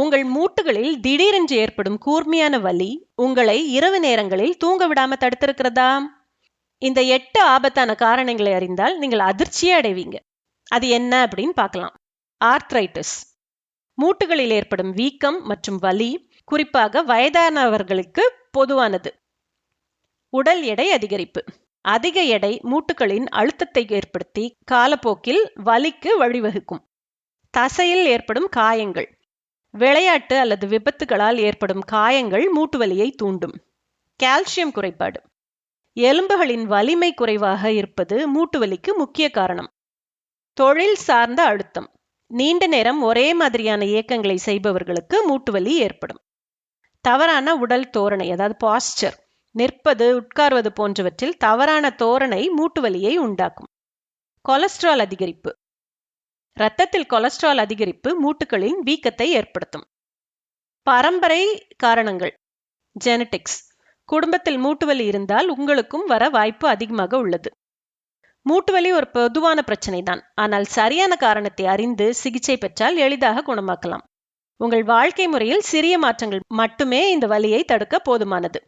உங்கள் மூட்டுகளில் திடீரென்று ஏற்படும் கூர்மையான வலி உங்களை இரவு நேரங்களில் தூங்க விடாம தடுத்திருக்கிறதா? இந்த எட்டு ஆபத்தான காரணங்களை அறிந்தால் நீங்கள் அதிர்ச்சியே அடைவீங்க. அது என்ன அப்படின்னு பார்க்கலாம். ஆர்த்ரைட்டிஸ் மூட்டுகளில் ஏற்படும் வீக்கம் மற்றும் வலி குறிப்பாக வயதானவர்களுக்கு பொதுவானது. உடல் எடை அதிகரிப்பு. அதிக எடை மூட்டுகளின் அழுத்தத்தை ஏற்படுத்தி காலப்போக்கில் வலிக்கு வழிவகுக்கும். தசையில் ஏற்படும் காயங்கள். விளையாட்டு அல்லது விபத்துகளால் ஏற்படும் காயங்கள் மூட்டுவலியை தூண்டும். கால்சியம் குறைபாடு. எலும்புகளின் வலிமை குறைவாக இருப்பது மூட்டு வலிக்கு முக்கிய காரணம். தொழில் சார்ந்த அழுத்தம். நீண்ட நேரம் ஒரே மாதிரியான இயக்கங்களை செய்பவர்களுக்கு மூட்டுவலி ஏற்படும். தவறான உடல் தோரணை அதாவது பாஸ்டர் நிற்பது உட்கார்வது போன்றவற்றில் தவறான தோரணை மூட்டு வலியை உண்டாக்கும். கொலஸ்ட்ரால் அதிகரிப்பு. இரத்தத்தில் கொலஸ்ட்ரால் அதிகரிப்பு மூட்டுகளின் வீக்கத்தை ஏற்படுத்தும். பரம்பரை காரணங்கள். ஜெனடிக்ஸ் குடும்பத்தில் மூட்டுவலி இருந்தால் உங்களுக்கும் வர வாய்ப்பு அதிகமாக உள்ளது. மூட்டுவலி ஒரு பொதுவான பிரச்சனை தான் ஆனால் சரியான காரணத்தை அறிந்து சிகிச்சை பெற்றால் எளிதாக குணமாக்கலாம். உங்கள் வாழ்க்கை முறையில் சிறிய மாற்றங்கள் மட்டுமே இந்த வலியை தடுக்க போதுமானது.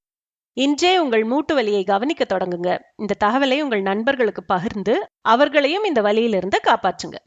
இன்றே உங்கள் மூட்டு வலியை கவனிக்க தொடங்குங்க. இந்த தகவலை உங்கள் நண்பர்களுக்கு பகிர்ந்து அவர்களையும் இந்த வலியிலிருந்து காப்பாற்றுங்க.